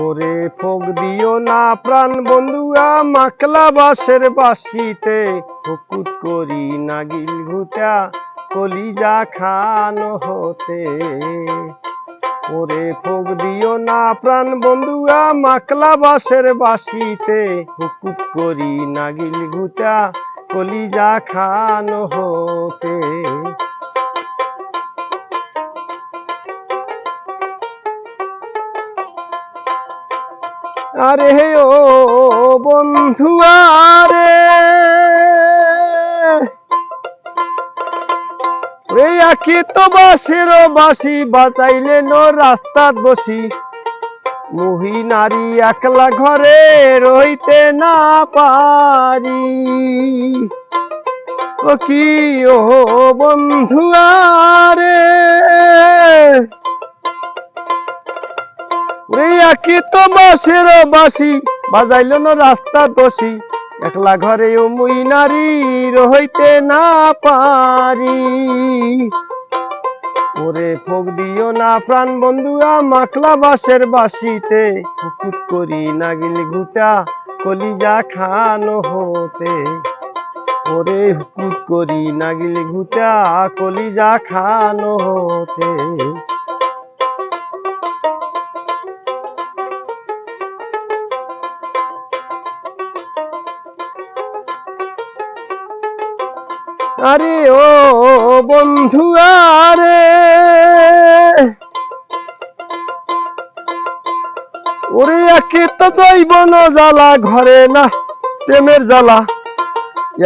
ওরে ফোক দিও না প্রাণ বন্ধুয়া মাকলা বাসের বাসিতে হুকুত করি নাগিল ঘুতা কলিজা খানো হতে। ওরে ফোক দিও না প্রাণ বন্ধুয়া মাকলা বাসের বাসিতে হুকুত করি নাগিল ঘুতা কলিজা খানো হতে। আরে হে ও বন্ধু, আরে। রে আখি তো বাসের বাসি বাঁচাইলে নো রাস্তাত বসি মুহি নারী একলা ঘরে রইতে না পারি। ও কি, ও বন্ধু, আরে। ওরে একি তো বাসের বাসি বাজাইল না রাস্তা দোষী। একলা ঘরে মুই নারী রইতে না পারি। ওরে ফোক দিও না প্রাণ বন্ধুয়া মাকলা বাসের বাসিতে হুকুত করি নাগিল গুটা কলিজা খানো হতে। ওরে হুকুত করি নাগিল গুটা কলিজা খানো হতে। আরে ও বন্ধু আরে। ওরে একে তো জৈব জ্বালা ঘরে না প্রেমের জ্বালা।